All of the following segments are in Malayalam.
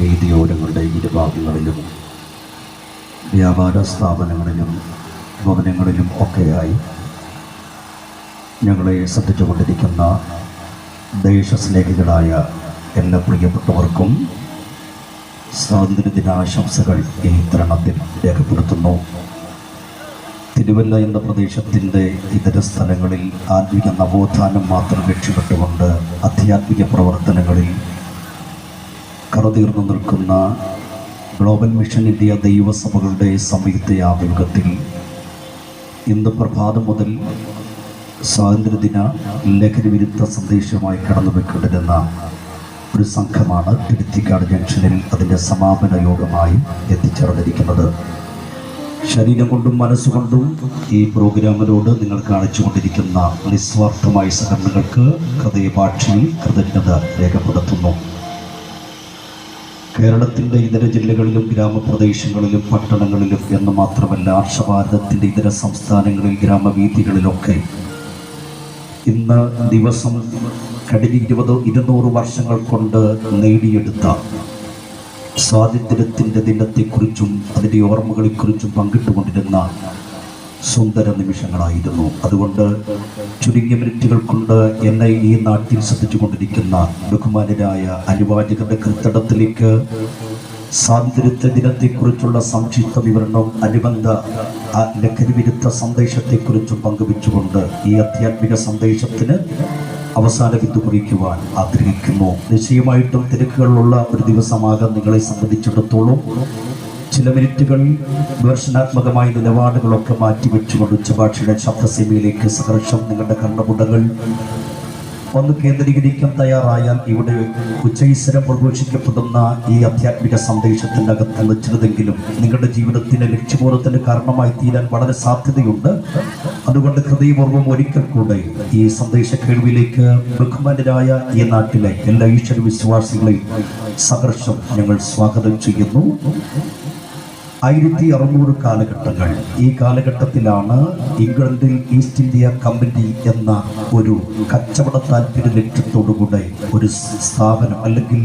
വേദിയോരങ്ങളുടെ ഇരുഭാഗങ്ങളിലും വ്യാപാര സ്ഥാപനങ്ങളിലും ഭവനങ്ങളിലും ഒക്കെയായി ഞങ്ങളെ ശ്രദ്ധിച്ചുകൊണ്ടിരിക്കുന്ന ദേശസ്നേഹികളായ എല്ലാ പ്രിയപ്പെട്ടവർക്കും സ്വാതന്ത്ര്യദിനാശംസകൾ ഈ തരണത്തിൽ രേഖപ്പെടുത്തുന്നു. തിരുവല്ല എന്ന പ്രദേശത്തിന്റെ ഇതര സ്ഥലങ്ങളിൽ ആത്മീക നവോത്ഥാനം മാത്രം ലക്ഷ്യമിട്ടുകൊണ്ട് ആധ്യാത്മിക പ്രവർത്തനങ്ങളിൽ കറതീർന്നു നിൽക്കുന്ന ഗ്ലോബൽ മിഷൻ ഇന്ത്യ ദൈവസഭകളുടെ സംയുക്ത ആഭിമുഖ്യത്തിൽ ഇന്ന് പ്രഭാതം മുതൽ സ്വാതന്ത്ര്യദിന ലഹരി വിരുദ്ധ സന്ദേശമായി കടന്നു വെക്കൊണ്ടിരുന്ന ഒരു സംഘമാണ് തിരുത്തിക്കാട് ജംഗ്ഷനിൽ അതിന്റെ സമാപന യോഗമായി എത്തിച്ചേർന്നിരിക്കുന്നത്. ശരീരം കൊണ്ടും മനസ്സുകൊണ്ടും ഈ പ്രോഗ്രാമിനോട് നിങ്ങൾ കാണിച്ചുകൊണ്ടിരിക്കുന്ന നിസ്വാർത്ഥമായ സഹകരണങ്ങൾക്ക് ഹൃദയഭാഷയിൽ കൃതജ്ഞത രേഖപ്പെടുത്തുന്നു. കേരളത്തിന്റെ ഇതര ജില്ലകളിലും ഗ്രാമപ്രദേശങ്ങളിലും പട്ടണങ്ങളിലും എന്ന് മാത്രമല്ല ആർഷഭാരതത്തിന്റെ ഇതര സംസ്ഥാനങ്ങളിൽ ഗ്രാമവീഥികളിലൊക്കെ ഇന്ന് ദിവസം കഴിഞ്ഞ ഇരുപത് ഇരുന്നൂറ് വർഷങ്ങൾ കൊണ്ട് നേടിയെടുത്ത സ്വാതന്ത്ര്യത്തിന്റെ ദിനത്തെക്കുറിച്ചും അതിന്റെ ഓർമ്മകളെക്കുറിച്ചും പങ്കിട്ടുകൊണ്ടിരുന്ന സുന്ദര നിമിഷങ്ങളായിരുന്നു. അതുകൊണ്ട് ചുരുങ്ങിയ മിനിറ്റുകൾ കൊണ്ട് എന്നെ ഈ നാട്ടിൽ ശ്രദ്ധിച്ചുകൊണ്ടിരിക്കുന്ന ബഹുമാനരായ അനുവാചകന്റെ കൃത്തടത്തിലേക്ക് സ്വാതന്ത്ര്യ ദിനത്തെക്കുറിച്ചുള്ള സംക്ഷിപ്ത വിവരണം അനുബന്ധ ലഹരി വിരുദ്ധ സന്ദേശത്തെക്കുറിച്ചും പങ്കുവെച്ചുകൊണ്ട് ഈ ആധ്യാത്മിക സന്ദേശത്തിന് അവസാന ബിന്ദു കുറിക്കുവാൻ ആഗ്രഹിക്കുന്നു. നിശ്ചയമായിട്ടും തിരക്കുകളിലുള്ള ഒരു ദിവസമാകാൻ നിങ്ങളെ സംബന്ധിച്ചിടത്തോളം ചില മിനിറ്റുകൾ വിമർശനാത്മകമായ നിലപാടുകളൊക്കെ മാറ്റിവെച്ചുകൊണ്ട് ഉച്ചഭാഷയുടെ ശബ്ദസീമയിലേക്ക് സഹർഷം നിങ്ങളുടെ കർണപുടകൾ ഒന്ന് കേന്ദ്രീകരിക്കാൻ തയ്യാറായാൽ ഇവിടെ ഉച്ചൈസ്വരം പ്രഘോഷിക്കപ്പെടുന്ന ഈ ആധ്യാത്മിക സന്ദേശത്തിന്റെ അകത്ത് വെച്ചിരുന്നെങ്കിലും നിങ്ങളുടെ ജീവിതത്തിലെ ലക്ഷ്യബോധത്തിന് കാരണമായി തീരാൻ വളരെ സാധ്യതയുണ്ട്. അതുകൊണ്ട് ഹൃദയപൂർവം ഒരിക്കൽ കൂടെ ഈ സന്ദേശ കേൾവിയിലേക്ക് ബഹുമാനരായ ഈ നാട്ടിലെ എല്ലാ ഈശ്വര വിശ്വാസികളെയും സഹർഷം ഞങ്ങൾ സ്വാഗതം ചെയ്യുന്നു. ആയിരത്തി അറുന്നൂറ് കാലഘട്ടങ്ങൾ. ഈ കാലഘട്ടത്തിലാണ് ഇംഗ്ലണ്ടിൽ ഈസ്റ്റ് ഇന്ത്യ കമ്പനി എന്ന ഒരു കച്ചവട താല്പര്യ ലക്ഷ്യത്തോടുകൂടെ ഒരു സ്ഥാപനം അല്ലെങ്കിൽ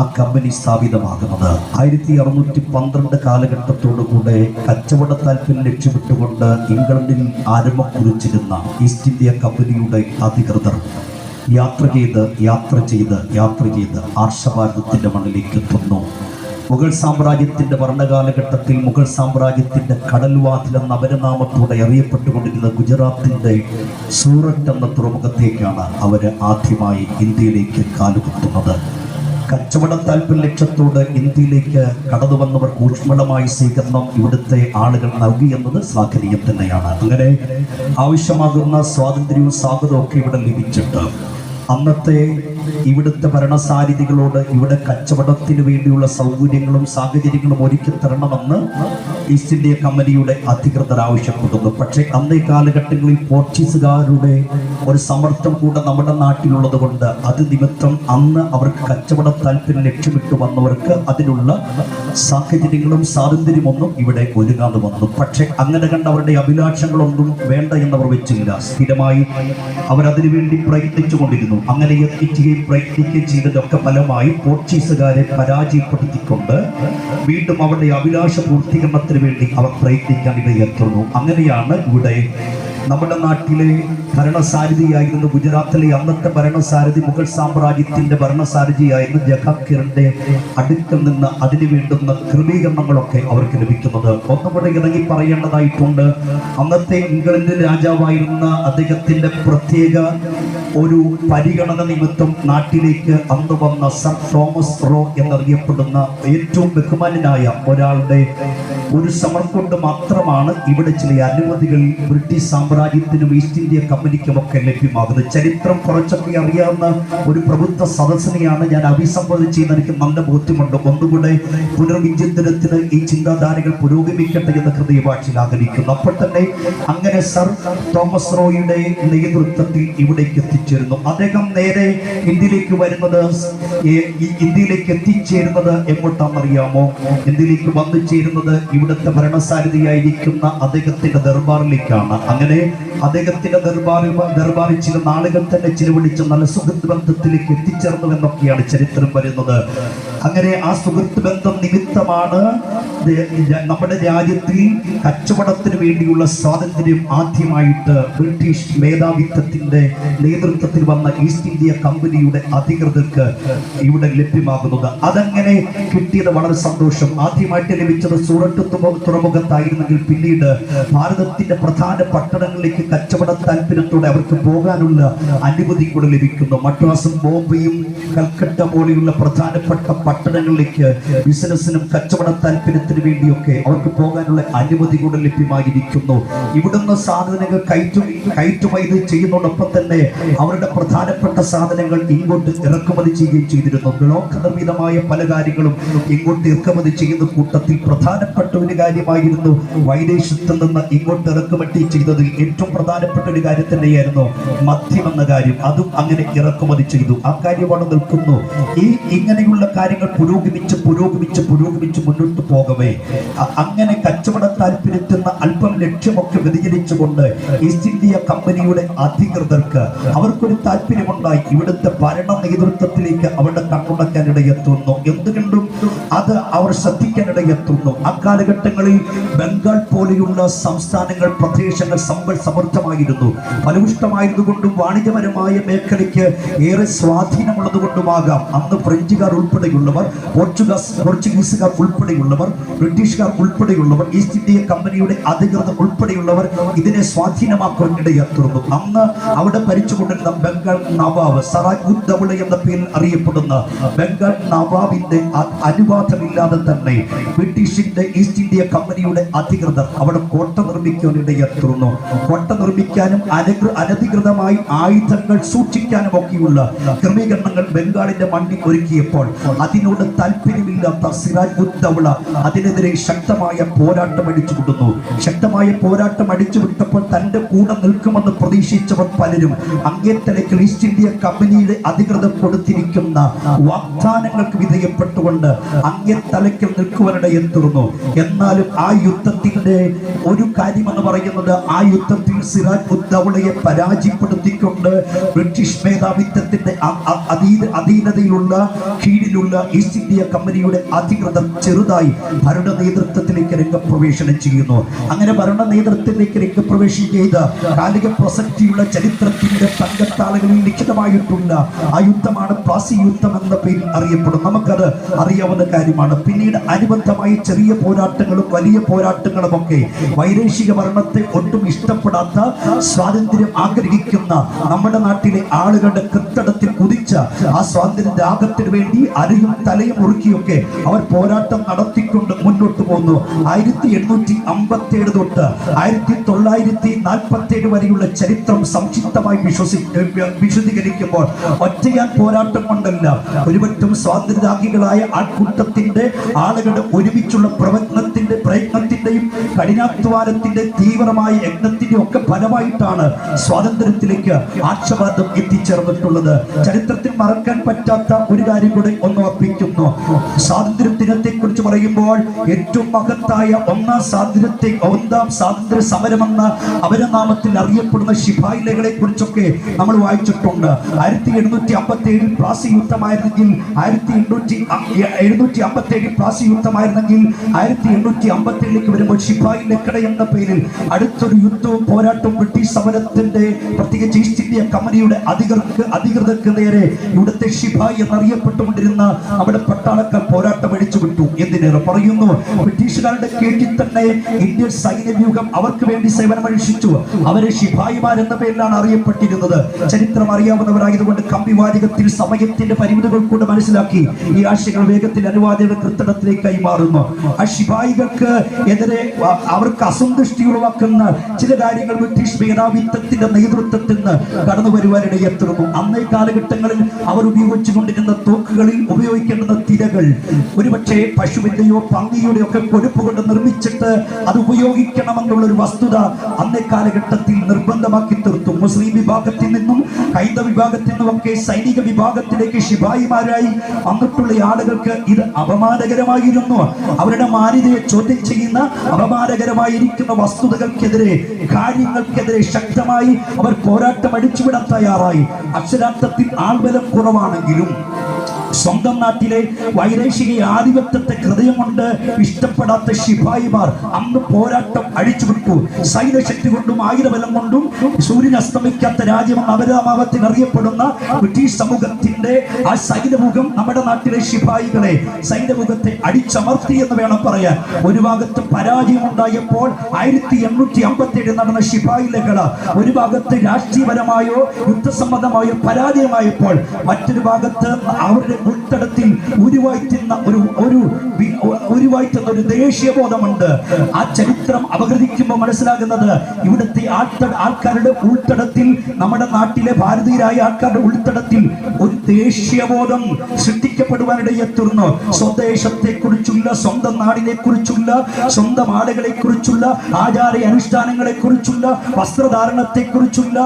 ആ കമ്പനി സ്ഥാപിതമാകുന്നത്. ആയിരത്തി അറുന്നൂറ്റി പന്ത്രണ്ട് കാലഘട്ടത്തോടുകൂടെ കച്ചവട താല്പര്യം ലക്ഷ്യമിട്ടുകൊണ്ട് ഇംഗ്ലണ്ടിൽ ആരംഭം കുറിച്ചിരുന്ന ഈസ്റ്റ് ഇന്ത്യ കമ്പനിയുടെ അധികൃതർ യാത്ര ചെയ്ത് യാത്ര ചെയ്ത് യാത്ര ചെയ്ത് ആർഷഭാരതത്തിന്റെ മണ്ണിലേക്ക് എത്തുന്നു. മുഗൾ സാമ്രാജ്യത്തിന്റെ ഭരണകാലഘട്ടത്തിൽ മുഗൾ സാമ്രാജ്യത്തിന്റെ കടൽവാതിൽ എന്ന അപരനാമത്തോടെ അറിയപ്പെട്ടുകൊണ്ടിരുന്ന ഗുജറാത്തിന്റെ സൂററ്റ് എന്ന തുറമുഖത്തേക്കാണ് അവർ ആദ്യമായി ഇന്ത്യയിലേക്ക് കാലുകുത്തുന്നത്. കച്ചവട താല്പര്യ ലക്ഷ്യത്തോട് ഇന്ത്യയിലേക്ക് കടന്നു വന്നവർ ഊഷ്മളമായ സ്വീകരണം ഇവിടുത്തെ ആളുകൾ നൽകി എന്നത് ശ്ലാഘനീയം തന്നെയാണ്. അങ്ങനെ ആവശ്യമാകുന്ന സ്വാതന്ത്ര്യവും സ്വാഗതവും ഒക്കെ ഇവിടെ ലഭിച്ചിട്ട് അന്നത്തെ ഇവിടുത്തെ ഭരണസാരിധികളോട് ഇവിടെ കച്ചവടത്തിന് വേണ്ടിയുള്ള സൗകര്യങ്ങളും സാഹചര്യങ്ങളും ഒരുക്കി തരണമെന്ന് ഈസ്റ്റ് ഇന്ത്യ കമ്പനിയുടെ അധികൃതർ ആവശ്യപ്പെടുന്നു. പക്ഷേ അന്നേ കാലഘട്ടങ്ങളിൽ പോർച്ചുഗീസുകാരുടെ ഒരു സമ്മർദ്ദം കൂടെ നമ്മുടെ നാട്ടിലുള്ളത് കൊണ്ട് അത് നിമിത്തം അന്ന് അവർക്ക് കച്ചവട താല്പര്യം ലക്ഷ്യമിട്ട് വന്നവർക്ക് അതിനുള്ള സാഹചര്യങ്ങളും സ്വാതന്ത്ര്യമൊന്നും ഇവിടെ ഒരുങ്ങാതെ വന്നു. പക്ഷേ അങ്ങനെ കണ്ട അവരുടെ അഭിലാഷങ്ങളൊന്നും വേണ്ട എന്നവർ വെച്ചില്ല. സ്ഥിരമായി അവർ അതിനുവേണ്ടി പ്രയത്നിച്ചു കൊണ്ടിരുന്നു അങ്ങനെ എത്തിക്കുകയും പ്രയത്നിക്കുകയും ചെയ്തതൊക്കെ ഫലമായി പോർച്ചുഗീസുകാരെ പരാജയപ്പെടുത്തിക്കൊണ്ട് വീണ്ടും അവരുടെ അഭിലാഷ പൂർത്തീകരണത്തിന് വേണ്ടി അവർ പ്രയത്നിക്കാൻ ഇടയെത്തുന്നു അങ്ങനെയാണ് ഇവിടെ നമ്മുടെ നാട്ടിലെ ഭരണസാരഥിയായിരുന്നു ഗുജറാത്തിലെ അന്നത്തെ ഭരണസാരഥി മുഗൾ സാമ്രാജ്യത്തിന്റെ ഭരണസാരഥിയായിരുന്നു ജഹാംഗീറിന്റെ അടുക്കൽ നിന്ന് അതിന് വേണ്ടുന്ന ക്രമീകരണങ്ങളൊക്കെ അവർക്ക് ലഭിക്കുന്നത്. ഒന്നുകൂടെ ഇറങ്ങി പറയേണ്ടതായിട്ടുണ്ട്. അന്നത്തെ ഇംഗ്ലണ്ട് രാജാവായിരുന്ന അദ്ദേഹത്തിന്റെ പ്രത്യേക ഒരു പരിഗണന നിമിത്തം നാട്ടിലേക്ക് അന്ന് വന്ന സർ തോമസ് റോ എന്നറിയപ്പെടുന്ന ഏറ്റവും ബഹുമാനായ ഒരാളുടെ ഒരു ശ്രമം കൊണ്ട് മാത്രമാണ് ഇവിടെ ചില അനുമതികൾ ബ്രിട്ടീഷ് സാമ്രാജ്യത്തിനും ഈസ്റ്റ് ഇന്ത്യ കമ്പനിക്കുമൊക്കെ ലഭ്യമാകുന്നത്. ചരിത്രം കുറച്ചൊക്കെ അറിയാവുന്ന ഒരു പ്രബുദ്ധ സദസ്സിനെയാണ് ഞാൻ അഭിസംബോധന ചെയ്യുന്ന എനിക്ക് നല്ല ബോധ്യമുണ്ട്. ഒന്നുകൂടെ പുനർവിചിന്തനത്തിന് ഈ ചിന്താധാരകൾ പുരോഗമിക്കട്ടെ എന്ന ഹൃദയഭാഷയിൽ ആഗ്രഹിക്കുന്നു. അപ്പോൾ തന്നെ അങ്ങനെ സർ തോമസ് റോയുടെ നേതൃത്വത്തിൽ ഇവിടേക്ക് എത്തി. എത്തിച്ചേരുന്നു അദ്ദേഹം നേരെ ഇന്ത്യയിലേക്ക് വരുന്നത് ഇന്ത്യയിലേക്ക് എത്തിച്ചേരുന്നത് എങ്ങോട്ടാണെന്നറിയാമോ? ഇന്ത്യയിലേക്ക് വന്നു ചേരുന്നത് ഇവിടുത്തെ ഭരണസാരഥിയായിരിക്കുന്ന അദ്ദേഹത്തിന്റെ ദർബാറിലേക്കാണ്. അങ്ങനെ അദ്ദേഹത്തിന്റെ ദർബാറിൽ ദർബാറിൽ ചില നാളുകൾ തന്നെ ചിലവഴിച്ച നല്ല സുഹൃത്ത് ബന്ധത്തിലേക്ക് എത്തിച്ചേർന്നു എന്നൊക്കെയാണ് ചരിത്രം വരുന്നത് അങ്ങനെ ആ സുഹൃത്ത് ബന്ധം നിമിത്തമാണ് നമ്മുടെ രാജ്യത്തിൽ കച്ചവടത്തിന് വേണ്ടിയുള്ള സ്വാതന്ത്ര്യം ആദ്യമായിട്ട് ബ്രിട്ടീഷ് മേധാവിത്വത്തിന്റെ നേതൃത്വത്തിൽ വന്ന ഈസ്റ്റ് ഇന്ത്യ കമ്പനിയുടെ അധികൃതർക്ക് ഇവിടെ ലഭ്യമാകുന്നത്. അതങ്ങനെ കിട്ടിയത് വളരെ സന്തോഷം. ആദ്യമായിട്ട് ലഭിച്ചത് സൂറട്ട് തുറ- തുറമുഖത്തായിരുന്നെങ്കിൽ പിന്നീട് ഭാരതത്തിന്റെ പ്രധാന പട്ടണങ്ങളിലേക്ക് കച്ചവട താല്പര്യത്തോടെ അവർക്ക് പോകാനുള്ള അനുമതി കൂടെ ലഭിക്കുന്നു. മദ്രാസും ബോംബെയും കൽക്കട്ട പോലെയുള്ള പ്രധാനപ്പെട്ട പട്ടണങ്ങളിലേക്ക് ബിസിനസ്സിനും കച്ചവട താല്പര്യത്തിന് വേണ്ടിയൊക്കെ അവർക്ക് പോകാനുള്ള അനുമതി കൂടെ ലഭ്യമായിരിക്കുന്നു. ഇവിടുന്ന് സാധനങ്ങൾ കയറ്റു കയറ്റുമതി ചെയ്യുന്നതോടൊപ്പം തന്നെ അവരുടെ പ്രധാനപ്പെട്ട സാധനങ്ങൾ ഇങ്ങോട്ട് ഇറക്കുമതി ചെയ്യുകയും ചെയ്തിരുന്നു. ബ്ലോക്ക് നിർമ്മിതമായ പല കാര്യങ്ങളും ഇങ്ങോട്ട് ഇറക്കുമതി ചെയ്യുന്ന കൂട്ടത്തിൽ പ്രധാനപ്പെട്ട ഒരു കാര്യമായിരുന്നു വൈദേശത്ത് നിന്ന് ഇങ്ങോട്ട് ഇറക്കുമതി ചെയ്തതിൽ ഏറ്റവും പ്രധാനപ്പെട്ട ഒരു കാര്യം തന്നെയായിരുന്നു മദ്യം എന്ന കാര്യം. അതും അങ്ങനെ ഇറക്കുമതി ചെയ്തു. ആ കാര്യമാണ് നിൽക്കുന്നു. ഈ ഇങ്ങനെയുള്ള കാര്യങ്ങൾ പുരോഗമിച്ച് പുരോഗമിച്ച് പുരോഗമിച്ച് മുന്നോട്ട് പോകവേ. അങ്ങനെ കച്ചവട താല്പര്യത്തിൽ അല്പം ലക്ഷ്യമൊക്കെ വ്യതിചരിച്ചുകൊണ്ട് ഈസ്റ്റ് ഇന്ത്യ കമ്പനിയുടെ അധികൃതർക്ക് അവർക്കൊരു താല്പര്യമുണ്ടായി. ഇവിടുത്തെ ഭരണ നേതൃത്വത്തിലേക്ക് അവരുടെ കണ്ണുടക്കാനിടയെത്തുന്നു എന്തുകൊണ്ടും അത് അവർ ശ്രദ്ധിക്കാനിടയെത്തുന്നു. അക്കാലഘട്ടങ്ങളിൽ ബംഗാൾ പോലെയുള്ള സംസ്ഥാനങ്ങൾ പ്രദേശങ്ങൾ സമ്പൽ സമൃദ്ധമായിരുന്നു. ഫലപുഷ്ടമായതുകൊണ്ടും വാണിജ്യപരമായ മേഖലയ്ക്ക് ഏറെ സ്വാധീനമുള്ളതുകൊണ്ടുമാകാം. അന്ന് ഫ്രഞ്ചുകാർ ഉൾപ്പെടെയുള്ളവർ പോർച്ചുഗസ് പോർച്ചുഗീസുകാർ ഉൾപ്പെടെയുള്ളവർ ബ്രിട്ടീഷുകാർ ഉൾപ്പെടെയുള്ളവർ ഈസ്റ്റ് ഇന്ത്യ കമ്പനിയുടെ അധികൃതർ ഉൾപ്പെടെയുള്ളവർ ഇതിനെ സ്വാധീനമാക്കാൻ ഇടയാത്തുന്നു അന്ന് അവിടെ ഭരിച്ചുകൊണ്ടിരുന്ന ബംഗാൾ നവാബ് സറായ് എന്ന പേരിൽ അറിയപ്പെടുന്ന ബംഗാൾ നവാബിന്റെ അനുവാദമില്ലാതെ തന്നെ ബ്രിട്ടീഷിന്റെ ഈസ്റ്റ് ഇന്ത്യ കമ്പനിയുടെ അധികൃതർ അവിടെ കോട്ട നിർമ്മിക്കാൻ ഇടയാത്തുന്നു കോട്ട നിർമ്മിക്കാനും അനഗ്ര അനധികൃതമായി ആയുധങ്ങൾ സൂക്ഷിക്കാനും ഒക്കെയുള്ള ക്രമീകരണങ്ങൾ ബംഗാളിന്റെ മണ്ണിൽ ഒരുക്കിയപ്പോൾ അതിനോട് താല്പര്യമില്ലാത്ത സിറാജ് ഉദ് ദൗള അതിനെതിരെ ശക്തമായ പോരാട്ടം അടിച്ചു കൊടുത്തു ശക്തമായ പോരാട്ടം അടിച്ചു വിട്ടപ്പോൾ തന്റെ കൂടെ നിൽക്കുമെന്ന് പ്രതീക്ഷിച്ചവർ പലരും അങ്ങേത്തലയ്ക്ക് ഈസ്റ്റ് ഇന്ത്യ കമ്പനിയുടെ അധികൃതർ കൊടുത്തിരിക്കുന്ന വാഗ്ദാനങ്ങൾക്ക് വിധേയപ്പെട്ടുകൊണ്ട് അങ്ങേത്തലയ്ക്കൽ നിൽക്കുവരുടെ എത്തുന്നു എന്നാലും ആ യുദ്ധത്തിന്റെ ഒരു കാര്യമെന്ന് പറയുന്നത് ആ യുദ്ധത്തിൽ സിറാജ് ഉദ്ദൗളയെ പരാജയപ്പെടുത്തിക്കൊണ്ട് ബ്രിട്ടീഷ് മേധാവിത്വത്തിന്റെ അധീനതയിലുള്ള കീഴിലുള്ള ഈസ്റ്റ് ഇന്ത്യ കമ്പനിയുടെ അധികൃതർ ചെറുതായി ഭരണ നേതൃത്വത്തിലേക്ക് രംഗപ്രവേശനം ചെയ്യുന്നു. അങ്ങനെ ഭരണ നേതൃത്വത്തിലേക്ക് രംഗപ്രവേശനം ചെയ്ത കാലിക പ്രസക്തിയുള്ള ചരിത്രത്തിന്റെ തങ്കത്താളുകളിൽ ലിഖിതമായിട്ടുള്ള ആ യുദ്ധമാണ് പ്ലാസി യുദ്ധം എന്ന പേരിൽ അറിയപ്പെടും നമുക്കത് അറിയാവുന്ന കാര്യമാണ്. പിന്നീട് അനുബന്ധമായി ചെറിയ പോരാട്ടങ്ങളും വലിയ പോരാട്ടങ്ങളും ഒക്കെ വൈദേശിക ഭരണത്തെ ഒട്ടും ഇഷ്ടപ്പെടാത്ത സ്വാതന്ത്ര്യം ആഗ്രഹിക്കുന്ന നമ്മുടെ നാട്ടിലെ ആളുകളുടെ കൃത്തടത്തിൽ കുതിച്ച ആ സ്വാതന്ത്ര്യ രാഗത്തിന് വേണ്ടി അരയും തലയും മുറുക്കിയൊക്കെ അവർ പോരാട്ടം നടത്തിക്കൊണ്ട് മുന്നോട്ട് പോകുന്നു ആയിരത്തി എണ്ണൂറ്റി അമ്പത്തി ഏഴ് തൊട്ട് ആയിരത്തി തൊള്ളായിരത്തി നാൽപ്പത്തി ഏഴ് വരെയുള്ള ചരിത്രം സംക്ഷിപ്തമായി വിശ്വസി വിശദീകരിക്കുമ്പോൾ ഒറ്റയാൻ പോരാട്ടം കൊണ്ടല്ല ഒരുപറ്റും സ്വാതന്ത്ര്യരാഗികളായ ആൾക്കൂട്ടത്തിന്റെ ആളുകളുടെ ഒരുമിച്ചുള്ള പ്രവചനത്തിന്റെ പ്രയത്നത്തിന്റെയും കഠിനാധ്വാനത്തിന്റെ തീവ്രമായ യജ്ഞത്തിന്റെ ഒക്കെ ഫലമായിട്ടാണ് സ്വാതന്ത്ര്യത്തിലേക്ക് ആക്ഷവാദം എത്തിച്ചേർന്നിട്ടുള്ളത്. ചരിത്രത്തിൽ മറക്കാൻ പറ്റാത്ത ഒരു കാര്യം കൂടെ ഒന്ന് ഓർപ്പിക്കുന്നു സ്വാതന്ത്ര്യ ദിനത്തെ കുറിച്ച് പറയുമ്പോൾ ഏറ്റവും മഹത്തായ ഒന്നാം സ്വാതന്ത്ര്യത്തെ ഒന്നാം സ്വാതന്ത്ര്യ സമരമെന്ന അപരനാമത്തിൽ അറിയപ്പെടുന്ന ശിപായിലകളെ കുറിച്ചൊക്കെ നമ്മൾ വായിച്ചിട്ടുണ്ട്. ആയിരത്തി എഴുന്നൂറ്റി അമ്പത്തി ഏഴിൽ പ്ലാസി യുദ്ധമായിരുന്നെങ്കിൽ ആയിരത്തി എണ്ണൂറ്റി എഴുന്നൂറ്റി അമ്പത്തി ഏഴിൽ പ്ലാസി യുദ്ധമായിരുന്നെങ്കിൽ ആയിരത്തി എണ്ണൂറ്റി അമ്പത്തി ഏഴിലേക്ക് വരുമ്പോൾ ശിപായി ലക്കട എന്ന പേരിൽ അടുത്തൊരു യുദ്ധവും പോരാട്ടവും ബ്രിട്ടീഷ് സമരത്തിന്റെ പ്രത്യേകിച്ച് ഈസ്റ്റ് ഇന്ത്യ കമ്പനിയുടെ അധികൃതർക്ക് അധികൃതർക്ക് നേരെ ഇവിടുത്തെ ശിപായി എന്നറിയപ്പെട്ടുകൊണ്ടിരുന്ന നമ്മുടെ പട്ടാളക്കാർ പോരാട്ടം അടിച്ചു വിട്ടു. എന്തിനേറെ പറയുന്നു? ബ്രിട്ടീഷുകാരുടെ കീഴിൽ തന്നെ ഇന്ത്യൻ സൈന്യവ്യൂഹം അവർക്ക് വേണ്ടി സേവനമനുഷ്ഠിച്ചു അവരെ ശിപായിമാർ എന്ന പേരിലാണ് അറിയപ്പെട്ടിരുന്നത്. ചരിത്രം അറിയാവുന്നവരായതുകൊണ്ട് കമ്പിവാചകത്തിൽ സമയത്തിന്റെ പരിമിതികൾ കൂടെ മനസ്സിലാക്കി. ഈ ആശയങ്ങൾ വേഗത്തിൽ അനുവാദിക കൃത്തിടത്തിലേക്ക് കൈമാറുന്നു ആ ശിപായികൾക്ക് എതിരെ അവർക്ക് അസന്തുഷ്ടി ഉളവാക്കുന്ന ചില കാര്യങ്ങൾ ബ്രിട്ടീഷ് മേധാവിത്വത്തിന്റെ നേതൃത്വത്തിൽ നിന്ന് കടന്നു വരുവാനിടയെത്തുന്നു അന്നേ കാലഘട്ടങ്ങളിൽ അവർ ഉപയോഗിച്ചുകൊണ്ടിരുന്ന തോക്കുകളിൽ ഉപയോഗിക്കേണ്ടുന്ന തിരകൾ ഒരുപക്ഷെ പശുവിന്റെയോ പന്നിയുടെയോ ഒക്കെ കൊഴുപ്പ് കൊണ്ട് നിർമ്മിച്ചിട്ട് അത് ഉപയോഗിക്കണമെന്നുള്ള ഒരു വസ്തുത അന്നേ കാലഘട്ടത്തിൽ നിർബന്ധമാക്കി തീർത്തു. മുസ്ലിം വിഭാഗത്തിൽ നിന്നും ഹൈന്ദവ വിഭാഗത്തിൽ നിന്നുമൊക്കെ സൈനിക വിഭാഗത്തിലേക്ക് ശിപായിമാരായി വന്നിട്ടുള്ള ആളുകൾക്ക് ഇത് അപമാനകരമായിരുന്നു. അവരുടെ മാന്യതയെ ചോദ്യം ചെയ്യുന്ന അപമാനകരമായിരിക്കുന്ന വസ്തുതകൾക്കെതിരെ കാര്യങ്ങൾക്കെതിരെ ശക്തമായി അവർ പോരാട്ടം അടിച്ചുവിടാൻ തയ്യാറായി. അക്ഷരാർത്ഥത്തിൽ ആൾബലം കുറവാണെങ്കിലും സ്വന്തം നാട്ടിലെ വൈദേശിക ആധിപത്യത്തെ ഹൃദയം കൊണ്ട് ഇഷ്ടപ്പെടാത്ത ശിപായിമാർ അന്ന് പോരാട്ടം അഴിച്ചുവിട്ടു സൈന്യശക്തി കൊണ്ടും ആയുധബലം കൊണ്ടും സൂര്യൻ അസ്തമിക്കാത്ത രാജ്യം അപരാമാവത്തിൽ അറിയപ്പെടുന്ന ബ്രിട്ടീഷ് സമൂഹത്തിന്റെ ആ സൈന്യമുഖം നമ്മുടെ നാട്ടിലെ ശിപായികളെ സൈന്യമുഖത്തെ അടിച്ചമർത്തി എന്ന് വേണം പറയാൻ. ഒരു ഭാഗത്ത് പരാജയം ഉണ്ടായപ്പോൾ ആയിരത്തി എണ്ണൂറ്റി അമ്പത്തി ഏഴ് നടന്ന ശിപായി ലഹള ഒരു ഭാഗത്ത് രാഷ്ട്രീയപരമായോ യുദ്ധസംബന്ധമായോ പരാജയമായപ്പോൾ മറ്റൊരു ഭാഗത്ത് അവരുടെ ഉൾത്തടത്തിൽ ഉരുവായിത്തുന്ന ഒരു ഒരു ഉരുവായിട്ടുന്ന ഒരു ദേശീയബോധമുണ്ട് ആ ചരിത്രം അപഗ്രഥിക്കുമ്പോൾ മനസ്സിലാകുന്നത് ഇവിടുത്തെ ആൾക്കാരുടെ ഉൾത്തടത്തിൽ നമ്മുടെ നാട്ടിലെ ഭാരതീയരായ ആൾക്കാരുടെ ഉൾത്തടത്തിൽ ഒരു ദേശീയബോധം സൃഷ്ടിക്കപ്പെടുവാനിടയെത്തുന്നു. സ്വദേശത്തെ കുറിച്ചുള്ള സ്വന്തം നാടിനെ കുറിച്ചുള്ള സ്വന്തം ആളുകളെ കുറിച്ചുള്ള ആചാര അനുഷ്ഠാനങ്ങളെ കുറിച്ചുള്ള വസ്ത്രധാരണത്തെ കുറിച്ചുള്ള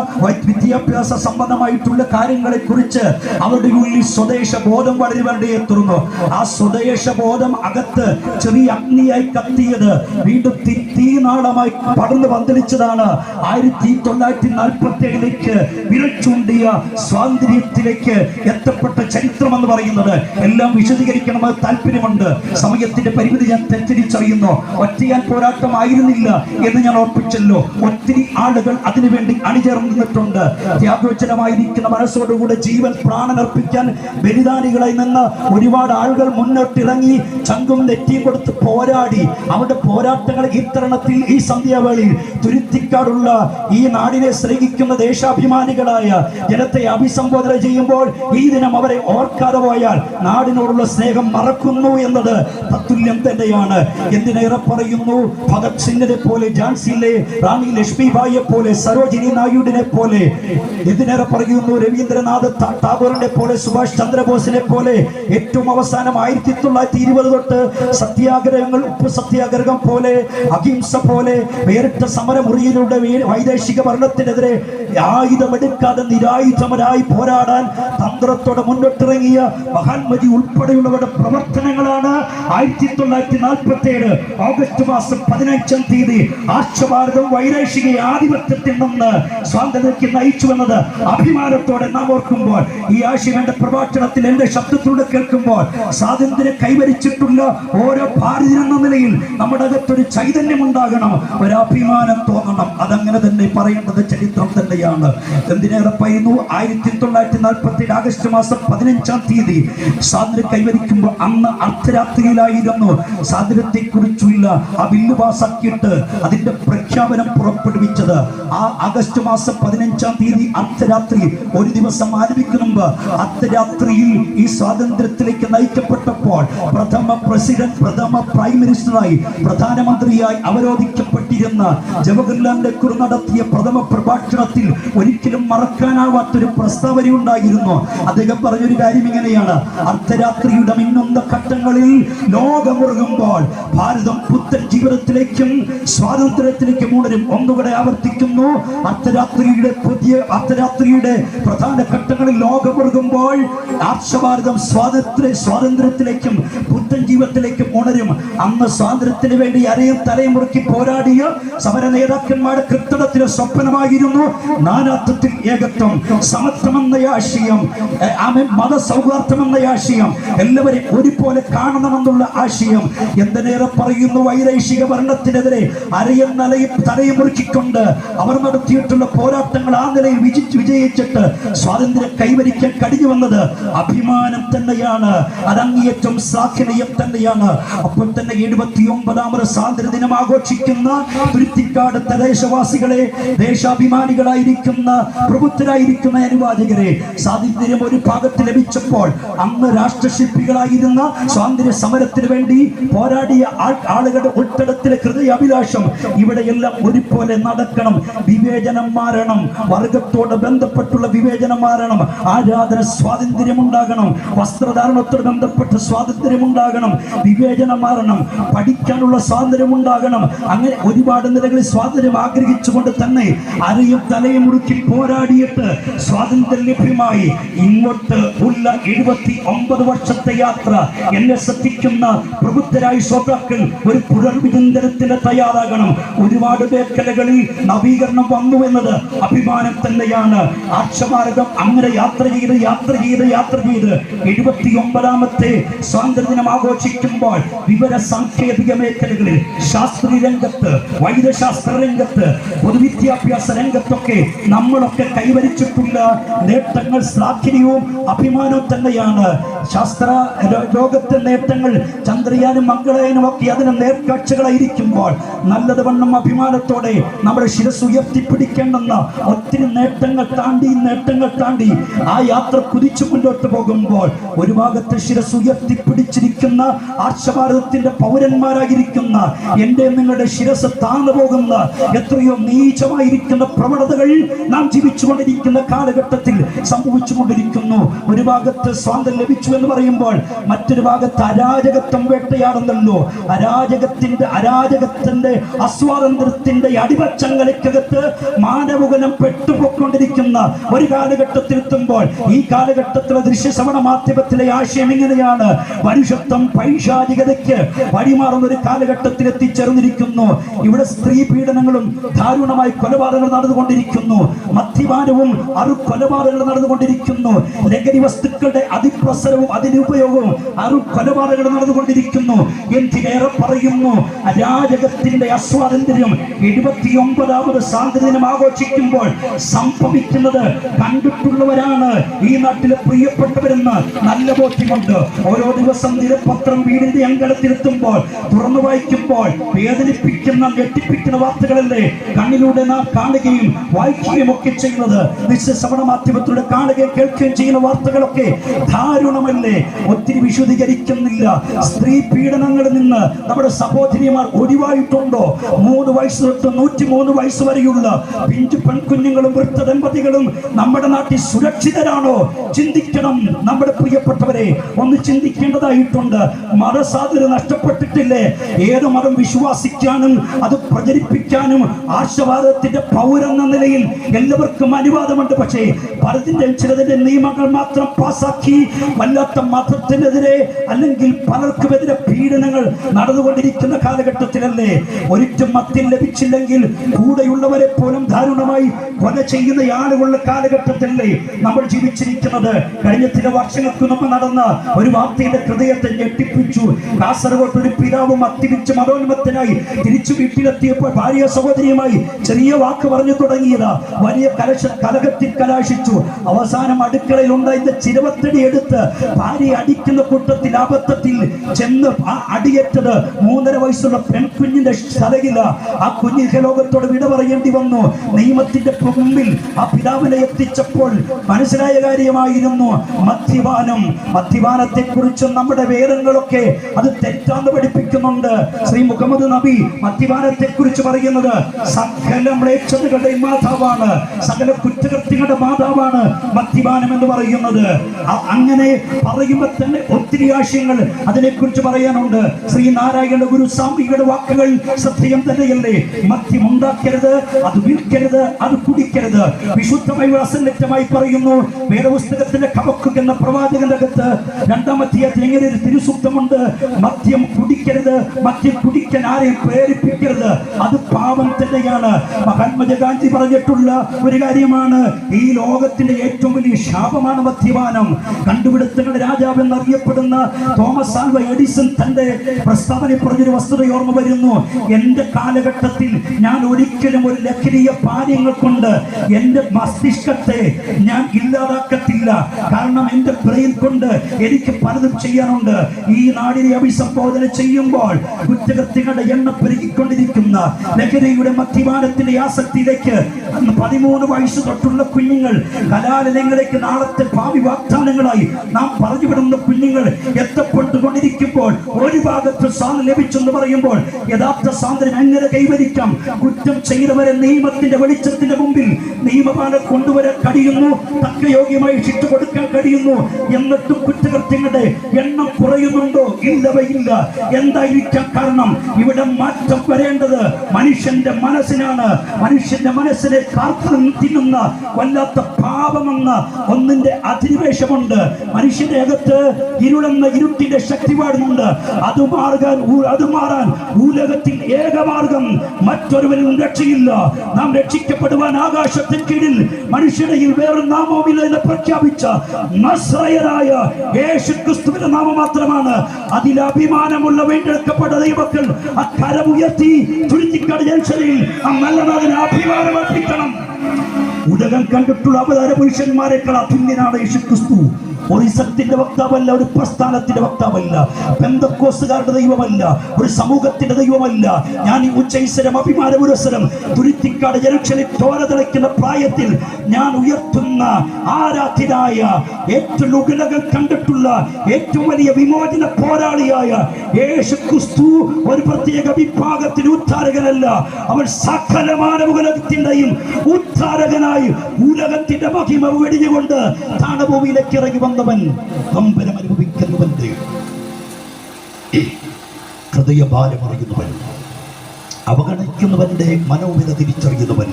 വിദ്യാഭ്യാസ സംബന്ധമായിട്ടുള്ള കാര്യങ്ങളെ കുറിച്ച് അവരുടെ ഉള്ളിൽ സ്വദേശ ബോധം വളരുവാനിടയെത്തുന്നു ആ സ്വദേശ ബോധം അകത്ത് ചെറിയ അഗ്നിയായി കത്തിയത് വീണ്ടും തീനാളമായി പടർന്നു പന്തലിച്ചതാണ്. ആയിരത്തി തൊള്ളായിരത്തി നാൽപ്പത്തി ഏഴിലേക്ക് വിരച്ചൂണ്ടിയ സ്വാതന്ത്ര്യത്തിലേക്ക് എത്തപ്പെട്ട ചരിത്രം എന്ന് പറയുന്നത്. എല്ലാം വിശദീകരിക്കണമെന്ന് താല്പര്യമുണ്ട്. സമയത്തിന്റെ പരിമിതി ഞാൻ തെറ്റിരിച്ചറിയുന്നു ഒറ്റയാൻ പോരാട്ടമായിരുന്നില്ല എന്ന് ഞാൻ ഓർപ്പിച്ചല്ലോ ഒത്തിരി ആളുകൾ അതിനുവേണ്ടി അണിചേർന്നിട്ടുണ്ട്. നിന്നിട്ടുണ്ട് ത്യാഗോച്ചനമായിരിക്കുന്ന മനസ്സോടുകൂടെ ജീവൻ പ്രാണനർപ്പിക്കാൻ ബലിദാനികളായി നിന്ന് ഒരുപാട് ആളുകൾ മുന്നോട്ടിറങ്ങി ചങ്കും നെറ്റിയും കൊടുത്ത് പോരാടി. അവരുടെ പോരാട്ടങ്ങൾ ഈ തരണത്തിൽ ഈ സന്ധ്യാവേളയിൽ തുരുത്തിക്കാടുള്ള ഈ നാടിനെ സ്നേഹിക്കുന്ന ദേശാഭിമാനികളായ ജനത്തെ അഭിസംബോധന ചെയ്യുമ്പോൾ ഈ ദിനം അവരെ ഓർക്കാതെ പോയാൽ നാടിനോടുള്ള സ്നേഹം മറക്കുന്നു എന്നത് തത്തുല്യം തന്നെയാണ്. എന്തിനേറെ പറയുന്നു? ഭഗത് സിംഗിനെ പോലെ ജാൻസിലെ റാണി ലക്ഷ്മിബായിയെ പോലെ സരോജിനി നായിഡുവിനെ പോലെ. എന്തിനേറെ പറയുന്നു? രവീന്ദ്രനാഥ് ടാഗോറിനെ പോലെ സുഭാഷ് ചന്ദ്രബോസിനെ പോലെ ഏറ്റവും അവസാനം ആയിരത്തി തൊള്ളായിരത്തി ഇരുപത് തൊട്ട് സത്യാഗ്രഹങ്ങൾ ഉപ്പ് സത്യാഗ്രഹം പോലെ അഹിംസ പോലെ വേറിട്ട സമരമുറിയിലൂടെ വൈദേശിക ഭരണത്തിനെതിരെ ആയുധമെടുക്കാതെ നിരായുധമരായി പോരാടാൻ തന്ത്രത്തോടെ മുന്നോട്ടിറങ്ങിയ മഹാത്മജി ഉൾപ്പെടെയുള്ളവരുടെ പ്രവർത്തനങ്ങളാണ് ആയിരത്തി തൊള്ളായിരത്തി നാൽപ്പത്തി ഏഴ് ഓഗസ്റ്റ് മാസം പതിനഞ്ചാം തീയതി ആർഷഭാരതം വൈദേശിക ആധിപത്യത്തിൽ നിന്ന് സ്വാതന്ത്ര്യത്തിലേക്ക് നയിച്ചു വന്നത് അഭിമാനത്തോടെ നാം ഓർക്കുമ്പോൾ ഈ ആശയം പ്രഭാഷണത്തിൽ എന്റെ ശബ്ദത്തിലൂടെ കേൾക്കുമ്പോൾ സ്വാതന്ത്ര്യം കൈവരിച്ചിട്ടുള്ള ഓരോ ഭാരതീയൻ എന്ന നിലയിൽ നമ്മുടെ അകത്തൊരു ചൈതന്യം ഉണ്ടാകണം ഒരു അഭിമാനം തോന്നണം. അതങ്ങനെ തന്നെ പറയേണ്ടത് ചരിത്രം തന്നെയാണ്. എന്തിനേറെ പറയുന്നു? ആയിരത്തി തൊള്ളായിരത്തി നാൽപ്പത്തി ആഗസ്റ്റ് മാസം പതിനഞ്ചാം തീയതി സ്വാതന്ത്ര്യം കൈവരിക്കുമ്പോൾ അന്ന് അർദ്ധരാത്രിയിലായിരുന്നു. സ്വാതന്ത്ര്യത്തെ കുറിച്ചുള്ള ആ ബില്ല് പാസാക്കിയിട്ട് അതിന്റെ പ്രഖ്യാപനം പുറപ്പെടുവിച്ചത്. ആ ആഗസ്റ്റ് മാസം പതിനഞ്ചാം തീയതി അർദ്ധരാത്രി ഒരു ദിവസം ആരംഭിക്കുന്ന മുമ്പ് അർദ്ധരാത്രിയിൽ ഈ സ്വാതന്ത്ര്യത്തിലേക്ക് നയിക്കപ്പെട്ടപ്പോൾ പ്രഥമ പ്രസിഡന്റ് പ്രഥമ പ്രൈം മിനിസ്റ്ററായി പ്രധാനമന്ത്രിയായി അവരോധിക്കപ്പെട്ടിരുന്ന ജവഹർലാൽ നെഹ്റു നടത്തിയ പ്രഥമ പ്രഭാഷണത്തിൽ ഒരിക്കലും മറക്കാനാവാത്തൊരു പ്രസ്താവന ഉണ്ടായിരുന്നു. അദ്ദേഹം പറഞ്ഞൊരു കാര്യം ഇങ്ങനെയാണ്. അർദ്ധരാത്രിയുടെ മിന്നുന്ന ഘട്ടങ്ങളിൽ ലോകമുറുകുമ്പോൾ ഭാരതം പുത്തൻ ജീവിതത്തിലേക്കും സ്വാതന്ത്ര്യത്തിലേക്കും ഉണരും. ഒന്നുകൂടെ ആവർത്തിക്കുന്നു. അർദ്ധരാത്രിയുടെ പുതിയ അർദ്ധരാത്രിയുടെ പ്രധാന ഘട്ടങ്ങളിൽ ലോകമുറുകുമ്പോൾ ആർഷഭാരതം സ്വാതന്ത്ര്യ സ്വാതന്ത്ര്യത്തിലേക്കും പുത്തൻ ജീവിതത്തിലേക്കും ഉണരും അന്ന് സ്വാതന്ത്ര്യത്തിന് വേണ്ടി അരയും തലയും മുറുക്കി പോരാടിയ സമര നേതാക്കന്മാരുടെ കൃത്യത്തിന് സ്വപ്നമായിരുന്നു നാനാത്വത്തിൽ ഏകത്വം സമത്വം എന്ന ആശയം മതസൗഹാർദ്ദം എന്ന ആശയം എല്ലാവരെയും ഒരുപോലെ കാണണമെന്നുള്ള ആശയം. എന്തിനേറെ പറയുന്നു വൈദേശിക ഭരണത്തിനെതിരെ അരയും നിലയും തലയും മുറുക്കിക്കൊണ്ട് അവർ നടത്തിയിട്ടുള്ള പോരാട്ടങ്ങൾ ആ നിലയിൽ വിജയിച്ച് വിജയിച്ചിട്ട് സ്വാതന്ത്ര്യം കൈവരിക്കാൻ കഴിഞ്ഞു വന്നത് അഭിമാനം തന്നെയാണ്. അതങ്ങേറ്റം ശ്ലാഘനീയം തന്നെയാണ്. അപ്പോൾ തന്നെ എഴുപത്തി ഒമ്പതാമത് സ്വാതന്ത്ര്യ ദിനം ആഘോഷിക്കുന്ന തുരുത്തിക്കാട് പ്രദേശവാസികളെ ദേശാഭിമാനികളായിരിക്കുന്ന പ്രബുദ്ധരായിരിക്കുന്ന അനുവാചകരെ സ്വാതന്ത്ര്യം ഒരു ഭാഗത്ത് ലഭിച്ചപ്പോൾ അന്ന് രാഷ്ട്രശില്പികളായിരുന്ന സ്വാതന്ത്ര്യ സമരത്തിന് വേണ്ടി പോരാടിയ ആളുകളുടെ ഉൾത്തടത്തിലെ ഹൃദയ അഭിലാഷം ഇവിടെയെല്ലാം ഒരുപോലെ നടക്കണം. വിവേചനം മാറണം. വർഗത്തോട് ബന്ധപ്പെട്ടുള്ള വിവേചനം മാറണം. ആരാധന സ്വാതന്ത്ര്യം ഉണ്ടാകണം വസ്ത്രധാരണത്തോട് ബന്ധപ്പെട്ട് സ്വാതന്ത്ര്യം ഉണ്ടാകണം വിവേചനം മാറണം പഠിക്കാനുള്ള സ്വാതന്ത്ര്യം ഉണ്ടാകണം അങ്ങനെ ഒരുപാട് നിലകളിൽ സ്വാതന്ത്ര്യം ആഗ്രഹിച്ചുകൊണ്ട് തന്നെ അരയും തലയും മുറുക്കി പോരാടിയിട്ട് സ്വാതന്ത്ര്യം ലഭ്യമായി. ഇങ്ങോട്ട് ഉള്ള എഴുപത്തി ഒമ്പത് വർഷത്തെ യാത്ര എന്നെ ശ്രദ്ധിക്കുന്ന പ്രബുദ്ധരായ ശ്രോതാക്കൾ ഒരു പുനർവിചിന്തനത്തിന് തയ്യാറാകണം. ഒരുപാട് മേഖലകളിൽ നവീകരണം വന്നു എന്നത് അഭിമാനം തന്നെയാണ്. ആക്ഷമാരകം അങ്ങനെ യാത്ര ചെയ്ത് യാത്ര ചെയ്ത് യാത്ര ചെയ്ത് എഴുപത്തി ഒമ്പതാമത്തെ സ്വാതന്ത്ര്യദിനം ആഘോഷിക്കുമ്പോൾ വിവര സാങ്കേതിക മേഖലകളിൽ ശാസ്ത്രീയ രംഗത്ത് വൈദ്യശാസ്ത്ര രംഗത്ത് പൊതുവിദ്യാഭ്യാസ രംഗത്തൊക്കെ നമ്മളൊക്കെ കൈവരിച്ചിട്ടുള്ള നേട്ടങ്ങൾ ശ്ലാഘനീയവും അഭിമാനവും തന്നെയാണ്. ശാസ്ത്ര ലോകത്തെ നേട്ടങ്ങൾ ചന്ദ്രയാനും മംഗളയാനും ഒക്കെ അതിന് നേർക്കാഴ്ചകളായിരിക്കുമ്പോൾ നല്ലത് വണ്ണം അഭിമാനത്തോടെ നമ്മുടെ ശിരസ് ഉയർത്തിപ്പിടിക്കേണ്ടെന്ന ഒത്തിരി നേട്ടങ്ങൾ താണ്ടി നേട്ടങ്ങൾ താണ്ടി ആ യാത്ര കുതിച്ചു മുന്നോട്ട് പോകുമ്പോൾ ഒരു ഭാഗത്ത് ശിരസ് ഉയർത്തിപ്പിടിച്ചിരിക്കുന്ന ആർഷഭാരതത്തിന്റെ പൗരന്മാരായിരിക്കുന്ന എന്റെ നിങ്ങളുടെ ശിരസ് താഴ്ന്നു പോകുന്ന എത്രയോ നീചമായിരിക്കുന്ന പ്രവണതകൾ നാം ജീവിച്ചുകൊണ്ടിരിക്കുന്ന കാലഘട്ടത്തിൽ സംഭവിച്ചുകൊണ്ടിരിക്കുന്നു. ഒരു ഭാഗത്ത് സ്വാതന്ത്ര്യം ലഭിച്ചു എന്ന് പറയുമ്പോൾ മറ്റൊരു ഭാഗത്ത് അരാജകത്വം വേട്ടയാടുന്നല്ലോ. അരാജകത്തിന്റെ അരാജകത്തിന്റെ അസ്വാതന്ത്ര്യത്തിന്റെ അടിമച്ചങ്ങലക്കകത്ത് മാനവകുലം പെട്ടുപോയിക്കൊണ്ടിരിക്കുന്ന ഒരു കാലഘട്ടത്തിൽ എത്തുമ്പോൾ ഈ കാലഘട്ടത്തിലെ ദൃശ്യശ്രവണ മാധ്യമത്തിലെ ആശയം ഇങ്ങനെയാണ്. മനുഷ്യത്വം പൈശാചികതയ്ക്ക് വഴിമാറുന്ന ഒരു കാലഘട്ടത്തിൽ എത്തിച്ചേർന്നിരിക്കുന്നു ഇവിടെ സ്ത്രീ പീഡനങ്ങളും ദാരുണമായി കൊലപാതകങ്ങൾ നടന്നുകൊണ്ടിരിക്കുന്നു. മദ്യപാനവും അറു കൊലപാതകങ്ങൾ നടന്നുകൊണ്ടിരിക്കുന്നു. ലഹരി വസ്തുക്കളുടെ അതിപ്രസരവും അതിനുപയോഗവും അറു കൊലപാതകങ്ങൾ നടന്നുകൊണ്ടിരിക്കുന്നു എന്തിനേറെ പറയുന്നു? അരാജകത്തിന്റെ അസ്വാതന്ത്ര്യം എഴുപത്തി ഒമ്പതാമത് സ്വാതന്ത്ര്യം ആഘോഷിക്കുമ്പോൾ സംഭവിക്കുന്നത് കണ്ടിട്ടുള്ളവരാണ്. ഈ നാട്ടിലെ പ്രിയപ്പെട്ടവരെന്ന് നല്ല ബോധ്യമുണ്ട്. ഓരോ ദിവസം ദിനപത്രം വീടിന്റെ അങ്കണത്തിലെത്തുമ്പോൾ തുറന്നു വായിക്കുമ്പോൾ വേദനിപ്പിക്കുന്ന ഞെട്ടിപ്പിക്കുന്ന വാർത്തകളല്ലേ? കണ്ണിലൂടെ നാം കാണുകയും വായിക്കുകയും ഒക്കെ ചെയ്യുന്നത്. നിശ്ചശ്രവണ മാധ്യമത്തിലൂടെ കാണുകയും കേൾക്കുകയും ചെയ്യുന്ന വാർത്തകളൊക്കെ ദാരുണമല്ലേ? ഒത്തിരി വിശദീകരിക്കുന്നില്ല സ്ത്രീ പീഡനങ്ങളിൽ നിന്ന് നമ്മുടെ സഹോദരിമാർ ഒഴിവായിട്ടുണ്ടോ? മൂന്ന് വയസ്സ് തൊട്ട് നൂറ്റി മൂന്ന് വയസ്സ് വരെയുള്ള പിഞ്ചു പെൺകുഞ്ഞുങ്ങളും വൃത്ത ദമ്പതികളും നമ്മുടെ നാട്ടിൽ സുരക്ഷിതരാണോ? ചിന്തിക്കണം. നമ്മുടെ പ്രിയപ്പെട്ടവരെ ഒന്ന് ചിന്തിക്കേണ്ടതായിട്ടുണ്ട്. മതസാധ്യത നഷ്ടപ്പെട്ടിട്ടില്ലേ? ഏത് മതം വിശ്വാസിക്കാനും അത് പ്രചരിപ്പിക്കാനും ആശവാദത്തിന്റെ പൗരെന്ന നിലയിൽ എല്ലാവർക്കും അനുവാദമുണ്ട്. പക്ഷേ പലതിന്റെ ചിലതിന്റെ നിയമങ്ങൾ മാത്രം പാസാക്കി വല്ലാത്ത മതത്തിനെതിരെ അല്ലെങ്കിൽ പലർക്കുമെതിരെ പീഡനങ്ങൾ നടന്നുകൊണ്ടിരിക്കുന്ന കാലഘട്ടത്തിലല്ലേ? ഒരിക്കലും മദ്യം ലഭിച്ചില്ലെങ്കിൽ കൂടെയുള്ളവരെ പോലും ദാരുണമായി കൊല ചെയ്യുന്ന ആളുകളുടെ കാലഘട്ടത്തിലല്ലേ നമ്മൾ ജീവിച്ചിരിക്കുന്നത്? കഴിഞ്ഞ ചില വർഷങ്ങൾക്ക് നടന്ന ഒരു വാർത്തയുടെ ഹൃദയത്തെ ഞെട്ടിപ്പിച്ചു. കാസർഗോഡ് ഒരു പിതാവ് മദ്യപിച്ച് മതോന്മത്തിനായി തിരിച്ചു വീട്ടിലെത്തിയപ്പോൾ ഭാര്യ സഹോദരിയുമായി ചെറിയ വാക്ക് പറഞ്ഞു തുടങ്ങിയത്. വലിയ കലശ കലകത്തിൽ കലാശിച്ചു. അവസാനം അടുക്കളയിൽ ഉണ്ടായിരുന്ന ചിരവത്തടി എടുത്ത് ഭാര്യ അടിക്കുന്ന കൂട്ടത്തിൽ അബദ്ധത്തിൽ ചെന്ന് അടിയേറ്റത് മൂന്നര വയസ്സുള്ള പെൺകുഞ്ഞിന്റെ സ്ഥലകില ആ കുഞ്ഞ് ലോകത്തോട് വിട പറയേണ്ടി വന്നു. നിയമത്തിന്റെ മുമ്പിൽ ആ പിതാവിനെ എത്തിച്ചപ്പോൾ മനസ്സിലായ കാര്യമായിരുന്നു. മദ്യപാനം അധിവാനത്തെ കുറിച്ച് നമ്മുടെ വേദങ്ങളൊക്കെ അത് തെറ്റാന്ന് പഠിപ്പിക്കുന്നുണ്ട്. ശ്രീ മുഹമ്മദ് നബി അധിവാനത്തെ കുറിച്ച് പറയുന്നത് സകല മ്ലേച്ഛതകളുടെ മാതാവാണ് സകല കുറ്റകൃത്യങ്ങളുടെ മാതാവാണ് മദ്യപാനം എന്ന് പറയുന്നത്. അങ്ങനെ പറയുമ്പോൾ തന്നെ ഒത്തിരി ആശയങ്ങൾ അതിനെ കുറിച്ച് പറയാനുണ്ട്. ശ്രീ നാരായണ ഗുരു സ്വാമിയുടെ വാക്കുകൾ സത്യം തന്നെയല്ലേ? മദ്യം ഉണ്ടാക്കരുത് അത് വിൽക്കരുത് അത് കുടിക്കരുത്. വിശുദ്ധമായി അസന്നിഗ്ധമായി പറയുന്നു വേദപുസ്തകത്തിന്റെ കവക്കുക എന്ന പ്രവാചകന്റെ അകത്ത് രണ്ടാം അധ്യായത്തിൽ ഇങ്ങനെ ഒരു തിരുസൂക്തമുണ്ട്. മദ്യം കുടിക്കരുത് മദ്യം കുടിക്കാൻ ആരെയും പ്രേരിപ്പിക്കരുത്. അത് പാപം തന്നെയാണ്. മഹാത്മജ ഗാന്ധി പറഞ്ഞിട്ടുള്ള ഒരു കാര്യമാണ് ഈ ലോകത്തിന്റെ ഏറ്റവും വലിയ ശാപമാണ് മദ്യപാനം. കണ്ടുപിടുത്തങ്ങളുടെ രാജാവ് എന്നറിയപ്പെടുന്ന തോമസ് ആൽവ എഡിസൺ തന്റെ പ്രസ്താവന പറഞ്ഞൊരു വസ്തുത ഓർമ്മ വരുന്നു. എന്റെ കാലഘട്ടത്തിൽ ഞാൻ ഒരിക്കലും ഒരു ലഹരിയ പാനീയങ്ങൾ കൊണ്ട് എന്റെ മസ്തിഷ്കത്തെ ഞാൻ ഇല്ലാതാക്കത്തില്ല. കാരണം എന്റെ ബ്രെയിൻ കൊണ്ട് എനിക്ക് പലതും ചെയ്യാനുണ്ട്. ഈ നാടിനെ അഭിസംബോധന ചെയ്യുമ്പോൾ കുറ്റകൃത്യങ്ങളുടെ എണ്ണം പെരുകിക്കൊണ്ടിരിക്കുന്ന ലഹരിയുടെ മദ്യപാനത്തിന്റെ ആസക്തിയിലേക്ക് പതിമൂന്ന് വയസ്സ് തൊട്ടുള്ള കുഞ്ഞുങ്ങൾ കലാലയങ്ങളിലേക്ക് നാളത്തെ ഭാവി വാഗ്ദാനങ്ങളായി നാം പറഞ്ഞുവിടുന്ന കുഞ്ഞുങ്ങൾ എത്തപ്പെട്ടുകൊണ്ടിരിക്കുമ്പോൾ ഒരു ഭാഗത്ത് സ്വാതന്ത്ര്യം ലഭിച്ചെന്ന് പറയുമ്പോൾ യഥാർത്ഥ സ്വാതന്ത്ര്യം എങ്ങനെ കൈവരിക്കാം? കുറ്റം ചെയ്തവരെ നിയമത്തിന്റെ വെളിച്ചത്തിന്റെ മുമ്പിൽ നിയമപാലം കൊണ്ടുവരാൻ കഴിയുന്നു? തക്കയോഗ്യമായി ശിക്ഷ കൊടുക്കാൻ കഴിയുന്നു? എന്നിട്ടും കുറ്റകൃത്യങ്ങളുടെ എണ്ണം കുറയുന്നുണ്ടോ? ഇല്ലവയില്ല എന്തായിരിക്കാം കാരണം? ഇവിടെ മാറ്റം വരേണ്ടത് മനുഷ്യന്റെ മനസ്സിനാണ്. മനുഷ്യന്റെ മനസ്സിനെ കാത്തു തിന്നുന്ന വല്ലാത്ത പാപമെന്ന ഒന്നിന്റെ അധിനിവേശമുണ്ട്. മനുഷ്യന്റെ അകത്ത് ഇരുളെന്ന ഇരുട്ടിന്റെ ശക്തി പാടുന്നുണ്ട് അത് മാറുകാൻ അത് മാറാൻ ഭൂലോകത്തിൽ ഏകമാർഗം മറ്റൊരുവനും രക്ഷയില്ല. നാം രക്ഷിക്കപ്പെടുവാൻ ആകാശത്തിന് കീഴിൽ മനുഷ്യടയിൽ വേറെ നാമവുമില്ല എന്ന് പ്രഖ്യാപിച്ച നസ്രയനായ യേശു ക്രിസ്തുവിന്റെ നാമം മാത്രമാണ്. അതിൽ അഭിമാനമുള്ള വീണ്ടെടുക്കപ്പെട്ട ദൈവത്തിൽ ആ കരമുയർത്തി ജംഗ്ഷനിൽ ആ നല്ലനാഥന് അഭിമാനം അർപ്പിക്കണം. ഉലകം കണ്ടിട്ടുള്ള അവതാര പുരുഷന്മാരെക്കാൾ അതുല്യനാണ് യേശു ക്രിസ്തു ഒരു ഇസത്തിന്റെ വക്താവല്ല ഒരു പ്രസ്ഥാനത്തിന്റെ വക്താവല്ല ബന്ധക്കോസുകാരുടെ ദൈവമല്ല ഒരു സമൂഹത്തിന്റെ ദൈവമല്ല. ഞാൻ ഈ അഭിമാന പുരസരം തുരുത്തിക്കാട് ജനക്ഷണി ചോര തിളയ്ക്കുന്ന പ്രായത്തിൽ ഞാൻ ഉയർത്തുന്ന ആരാധ്യനായ ഏറ്റവും ഉലകം കണ്ടിട്ടുള്ള ഏറ്റവും വലിയ വിമോചന പോരാളിയായ യേശു ക്രിസ്തു ഒരു പ്രത്യേക വിഭാഗത്തിന് ഉദ്ധാരകനല്ല. അവൻ സകല മാനവകുലത്തിന്റെയും ഉദ്ധാരകനായി ഉലകത്തിന്റെ മഹിമ വെടിഞ്ഞുകൊണ്ട് താണഭൂമിയിലേക്ക് ഇറങ്ങി വന്നവൻ കമ്പനം അനുഭവിക്കുന്നവന്റെ ഹൃദയഭാരം അവഗണിക്കുന്നവന്റെ മനോവിധ തിരിച്ചറിയുന്നവൻ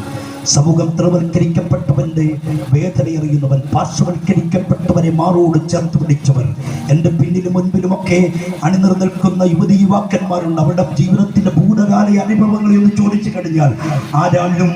സമൂഹം ത്രവൽക്കരിക്കപ്പെട്ടവന്റെ വേദന അറിയുന്നവൻ പാർശ്വവൽക്കരിക്കപ്പെട്ടവനെ മാറോട് ചേർത്ത് പിടിച്ചവൻ എന്റെ പിന്നിലും മുൻപിലുമൊക്കെ അണിനിർ നിൽക്കുന്ന യുവതി യുവാക്കന്മാരുണ്ട്. അവരുടെ ജീവിതത്തിന്റെ ഭൂതകാല അനുഭവങ്ങളെ ഒന്ന് ചോദിച്ചു കഴിഞ്ഞാൽ ആരാലും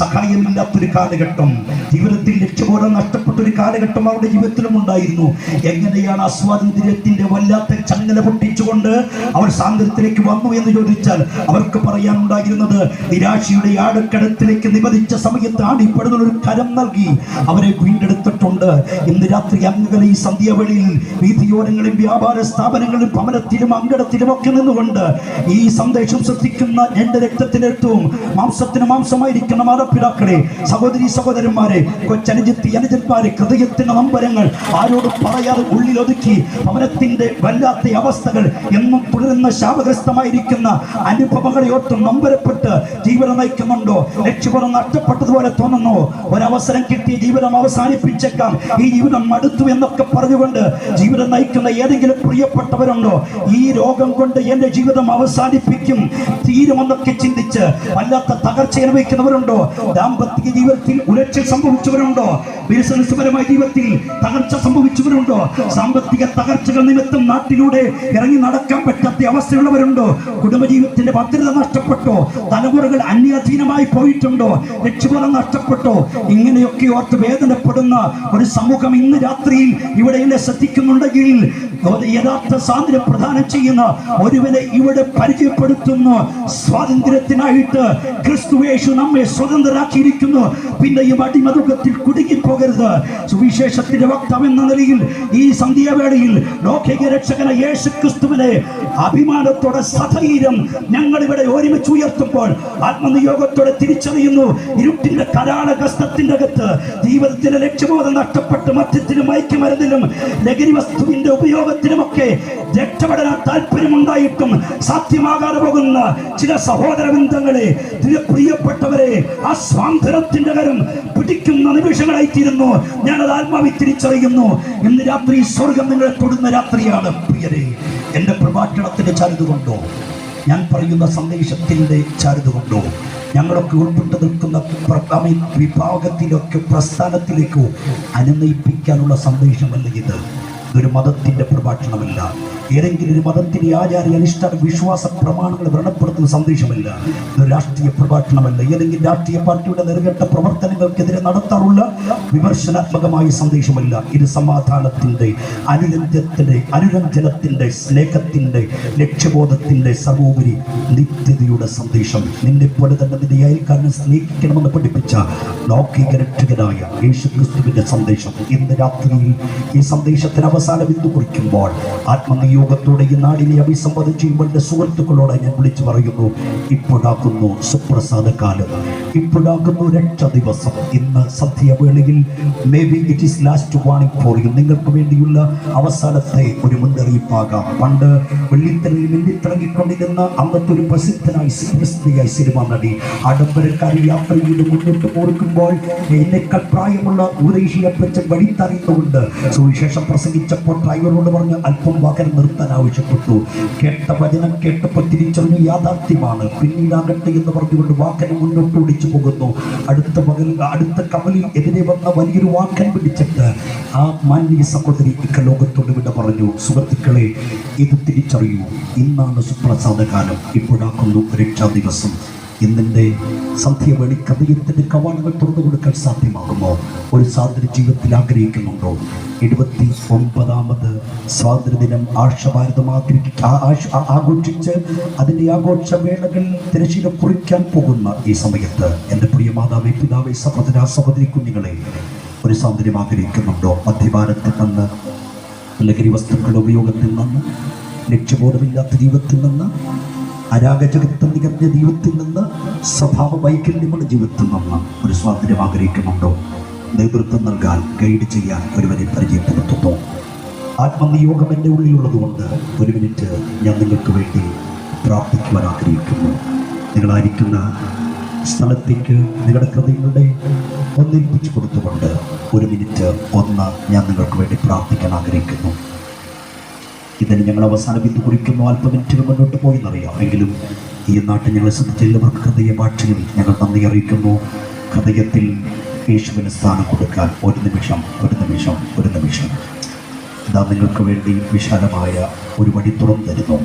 സഹായമില്ലാത്തൊരു കാലഘട്ടം ജീവിതത്തിൽ ലക്ഷ്യബോധം നഷ്ടപ്പെട്ടൊരു കാലഘട്ടം അവരുടെ ജീവിതത്തിലും ഉണ്ടായിരുന്നു. എങ്ങനെയാണ് ആ സ്വാതന്ത്ര്യത്തിന്റെ വല്ലാത്ത ചങ്ങല പൊട്ടിച്ചുകൊണ്ട് അവർ സ്വാതന്ത്ര്യത്തിലേക്ക് വന്നു എന്ന് ചോദിച്ചാൽ അവർക്ക് പറയാനുണ്ടായിരുന്നത് നിരാശയുടെ ആടക്കടത്തിലേക്ക് നിവധിച്ച സമയത്ത് ആടിപ്പെടുന്ന ഒരു കരം നൽകി അവരെ വീണ്ടെടുത്തിട്ടുണ്ട്. ഇന്ന് രാത്രി അങ്ങനെ ഈ സന്ധ്യാവേളയിൽ വ്യാപാര സ്ഥാപനങ്ങളിൽ ഭവനത്തിലും അങ്കടത്തിലും ഒക്കെ നിന്നുകൊണ്ട് ഈ സന്ദേശം ശ്രദ്ധിക്കുന്ന എന്റെ രക്തത്തിന് രക്തവും മാംസത്തിന് മാംസമായിരിക്കുന്ന മാതാപിതാക്കളെ സഹോദരി സഹോദരന്മാരെ കൊച്ചനുജത്തി അനുജന്മാരെ ഹൃദയത്തിന് നമ്പരങ്ങൾ ആരോട് പറയാതെ ഉള്ളിലൊതുക്കി ഭവനത്തിന്റെ വല്ലാത്ത അവസ്ഥകൾ എന്നും തുടരുന്ന ശാപഗ്രസ്തമായിരിക്കുന്ന അനുഭവങ്ങളെ ഓർത്ത് നമ്പരപ്പെട്ട് ജീവിതം നയിക്കുന്നുണ്ടോ? രക്ഷപുറം നഷ്ടപ്പെട്ടതുപോലെ തോന്നുന്നു. ഒരവസരം കിട്ടി ജീവിതം അവസാനിപ്പിച്ചേക്കാം. ഈ ജീവിതം മടുത്തു എന്നൊക്കെ പറഞ്ഞുകൊണ്ട് ജീവിതം നയിക്കുന്ന ഏതെങ്കിലും പ്രിയപ്പെട്ടവരുണ്ടോ? ഈ രോഗം കൊണ്ട് എന്റെ ജീവിതം അവസാനിപ്പിക്കും. തീരുമെന്നൊക്കെ ചിന്തിച്ച് വല്ലാത്ത തകർച്ച അനുഭവിക്കുന്നവരുണ്ടോ? ദാമ്പത്യ ജീവിതത്തിൽ ഉലച്ചിൽ സംഭവിച്ചവരുണ്ടോ? ബിസിനസ് പരമായ ജീവിതത്തിൽ തകർച്ച സംഭവിച്ചവരുണ്ടോ? സാമ്പത്തിക തകർച്ചകൾ നിമിത്തം നാട്ടിലൂടെ ഇറങ്ങി നടക്കാൻ പറ്റാത്ത അവസ്ഥയുള്ളവരുണ്ടോ? കുടുംബജീവിതത്തിന്റെ ഭദ്രത നഷ്ടപ്പെട്ടോ തലമുറകൾ അന്യാധീനമായി പോയിട്ടുണ്ടോ. രക്ഷബോധം നഷ്ടപ്പെട്ടോ. ഇങ്ങനെയൊക്കെ ഓർത്ത് വേദനപ്പെടുന്ന ഒരു സമൂഹം ഇന്ന് രാത്രിയിൽ ഇവിടെ എന്നെ ശ്രദ്ധിക്കുന്നുണ്ടെങ്കിൽ യഥാർത്ഥ സ്വാതന്ത്ര്യം പ്രദാനം ചെയ്യുന്ന ഒരുവനെ ഇവിടെ പരിചയപ്പെടുത്തുന്നു. സ്വാതന്ത്ര്യത്തിനായിട്ട് ക്രിസ്തുവേഷു നമ്മെ സ്വതന്ത്രരാക്കിയിരിക്കുന്നു. പിന്നെ ഈ അടിമതുഖത്തിൽ കുടുങ്ങിപ്പോകരുത്. സുവിശേഷത്തിന്റെ വക്താവ് എന്ന നിലയിൽ ഈ സന്ധ്യാവേളയിൽ ലോകിക രക്ഷകന യേശു ക്രിസ്തുവിനെ അഭിമാനത്തോടെ സധൈര്യം ഞങ്ങൾ ഇവിടെ ഒരുമിച്ച് ഉയർത്തുമ്പോൾ ആത്മനിയോഗത്തോടെ തിരിച്ചറിയുന്നു. ഇരുട്ടിന്റെ കരാള കഷ്ടത്തിന്റെ അകത്ത് ജീവിതത്തിന്റെ ലക്ഷ്യബോധം നഷ്ടപ്പെട്ട് മദ്യത്തിനും മയക്കുമരുന്നിലും ലഹരി വസ്തുവിന്റെ ഉപയോഗത്തിലുമൊക്കെ രക്ഷപ്പെടാൻ താല്പര്യമുണ്ടായിട്ടും സാധ്യമാകാതെ പോകുന്ന ചില സഹോദര ബന്ധങ്ങളെ പ്രിയപ്പെട്ടവരെ ആ സ്വാതന്ത്ര്യത്തിന്റെ കരം പിടിക്കുന്ന നിമിഷങ്ങളായിത്തീരുന്നു. ഞാനത് ആത്മാവി തിരിച്ചറിയുന്നു. ഇന്ന് രാത്രി സ്വർഗം നിങ്ങളെ തൊടുന്ന രാത്രിയാണ് പ്രിയരെ. എന്റെ പ്രഭാഷണത്തിന്റെ ചരിത് കൊണ്ടോ? ഞാൻ പറയുന്ന സന്ദേശത്തിന്റെ ചാരുതുകൊണ്ടോ കൊണ്ടോ? ഞങ്ങളൊക്കെ ഉൾപ്പെട്ട് നിൽക്കുന്ന വിഭാഗത്തിലൊക്കെ പ്രസ്ഥാനത്തിലേക്കോ അനുനയിപ്പിക്കാനുള്ള സന്ദേശമല്ല ഇത്. ഇതൊരു മതത്തിന്റെ പ്രഭാഷണമല്ല. ഏതെങ്കിലും ഒരു മതത്തിന്റെ ആചാര അനുഷ്ഠാന വിശ്വാസ പ്രമാണങ്ങൾ വ്രണപ്പെടുത്തുന്ന സന്ദേശമല്ല. രാഷ്ട്രീയ പ്രഭാഷണമല്ല. ഏതെങ്കിലും രാഷ്ട്രീയ പാർട്ടിയുടെ നെറുകെട്ട പ്രവർത്തനങ്ങൾക്കെതിരെ നടത്താറുള്ള വിമർശനാത്മകമായ സന്ദേശമല്ല. ഇത് സമാധാനത്തിന്റെ അനുരഞ്ജത്തിന്റെ അനുരഞ്ജനത്തിന്റെ സ്നേഹത്തിന്റെ ലക്ഷ്യബോധത്തിന്റെ സർവോപരി നിത്യതയുടെ സന്ദേശം. നിന്നെ പോലെ തന്നെ നിന്റെ അയൽക്കാരനെ സ്നേഹിക്കണമെന്ന് പഠിപ്പിച്ച ലൗകിക രക്ഷകനായ യേശു ക്രിസ്തുവിന്റെ സന്ദേശം. ഇന്ന് രാത്രിയിൽ ഈ സന്ദേശത്തിന് അവസാനം ബിന്ദു കുറിക്കുമ്പോൾ ആത്മനിയോഗ ആത്മനിയോഗത്തോടെ ഈ നാടിനെ അഭിസംബോധന ചെയ്യുമ്പോൾ എന്റെ സുഹൃത്തുക്കളോട് ഞാൻ വിളിച്ചു പറയുന്നു ഇപ്പോഴാക്കുന്നു സുപ്രസാദ കാലം ഇപ്പോഴാക്കുന്നു രക്ഷ ദിവസം ഇന്ന് സന്ധ്യവേളയിൽ maybe it is last warning for നിങ്ങൾക്ക് വേണ്ടിയുള്ള അവസാനത്തെ ഒരു മുന്നറിയിപ്പാകാം. പണ്ട് വെള്ളിത്തലയിൽ വെള്ളിത്തിളങ്ങിക്കൊണ്ടിരുന്ന അന്നത്തെ ഒരു പ്രസിദ്ധനായി പ്രസിദ്ധിയായി സിനിമ നടി ആഡംബരക്കാരി ചെയ്ത് മുന്നോട്ട് പോർക്കുമ്പോൾ എന്നെക്കാൾ പ്രായമുള്ള ഊരേഷ്യ വഴി തറിയുന്നുണ്ട് സുവിശേഷം പ്രസംഗിച്ചപ്പോൾ ഡ്രൈവറോട് പറഞ്ഞ് അല്പം വാഹനം നിർത്താൻ ആവശ്യപ്പെട്ടു കേട്ട വചനം കേട്ടപ്പോൾ തിരിച്ചറിഞ്ഞു യാഥാർത്ഥ്യമാണ്. പിന്നീടാകട്ടെ എന്ന് പറഞ്ഞുകൊണ്ട് വാഹനം മുന്നോട്ട് ഓടിച്ചു പോകുന്നു. അടുത്ത പകൽ അടുത്ത കമലിൽ എതിരെ വന്ന വലിയൊരു വാക്കൻ പിടിച്ചിട്ട് ആ മാന്യ സഹോദരി ഇക്ക ലോകത്തോട് വിട പറഞ്ഞു സുഹൃത്തുക്കളെ ഇത് തിരിച്ചറിയൂ. ഇന്നാണ് സുപ്രസാദ കാലം ഇപ്പോഴാക്കുന്നു രക്ഷാ ദിവസം. ഇന്നിന്റെ സന്ധ്യവേണി കവിയത്തിന്റെ കവാടങ്ങൾ തുറന്നു കൊടുക്കാൻ സാധ്യമാകുമോ? ഒരു സ്വാതന്ത്ര്യ ജീവിതത്തിൽ ആഗ്രഹിക്കുന്നുണ്ടോ? എഴുപത്തി ഒമ്പതാമത് സ്വാതന്ത്ര്യദിനം ആർഷഭാരതം ആഘോഷിച്ച് അതിന്റെ ആഘോഷവേളകൾ തിരശ്ശീല കുറിക്കാൻ പോകുന്ന ഈ സമയത്ത് എന്റെ പ്രിയ മാതാവേ പിതാവേ സഹോദര സഹോദരി കുഞ്ഞുങ്ങളെ ഒരു സൗന്ദര്യം ആഗ്രഹിക്കുന്നുണ്ടോ? മധ്യഭാരത്തിൽ നിന്ന് ലഹരി വസ്തുക്കളുടെ ഉപയോഗത്തിൽ നിന്ന് ലക്ഷ്യബോധമില്ലാത്ത ജീവിതത്തിൽ നിന്ന് അരാഗജകത്വം നികഞ്ഞ ജീവിതത്തിൽ നിന്ന് സ്വഭാവ വൈകല്യമുള്ള ജീവിതത്തിൽ നിന്ന് ഒരു സ്വാതന്ത്ര്യം ആഗ്രഹിക്കുന്നുണ്ടോ? നേതൃത്വം നൽകാൻ ഗൈഡ് ചെയ്യാൻ ഒരുവനെ പരിചയപ്പെടുത്തുന്നു. ആത്മനിയോഗം എന്റെ ഉള്ളിലുള്ളതുകൊണ്ട് ഒരു മിനിറ്റ് ഞാൻ നിങ്ങൾക്ക് വേണ്ടി പ്രാർത്ഥിക്കുവാൻ ആഗ്രഹിക്കുന്നു. നിങ്ങളായിരിക്കുന്ന സ്ഥലത്തേക്ക് നിങ്ങളുടെ കൃതികളുടെ ഒന്നിപ്പിച്ചു കൊടുത്തുകൊണ്ട് ഒരു മിനിറ്റ് ഒന്ന് ഞാൻ നിങ്ങൾക്ക് വേണ്ടി പ്രാർത്ഥിക്കാൻ ആഗ്രഹിക്കുന്നു. ഇതിന് ഞങ്ങൾ അവസാന ബിന്ദു കുറിക്കുന്നു അല്പ മിനിറ്റുകൾ മുന്നോട്ട് പോയി എന്നറിയാം എങ്കിലും ഈ നാട്ടിൽ ഞങ്ങളെ ശ്രദ്ധിച്ചവർക്ക് ഹൃദയ ഭാഷയിൽ ഞങ്ങൾ നന്ദി അറിയിക്കുന്നു. ഹൃദയത്തിൽ യേശുവിന് സ്ഥാനം കൊടുക്കാൻ ഒരു നിമിഷം ഒരു നിമിഷം ഒരു നിമിഷം. ഇതാ നിങ്ങൾക്ക് വേണ്ടി വിശാലമായ ഒരു വഴി തുറന്നു തരുന്നു.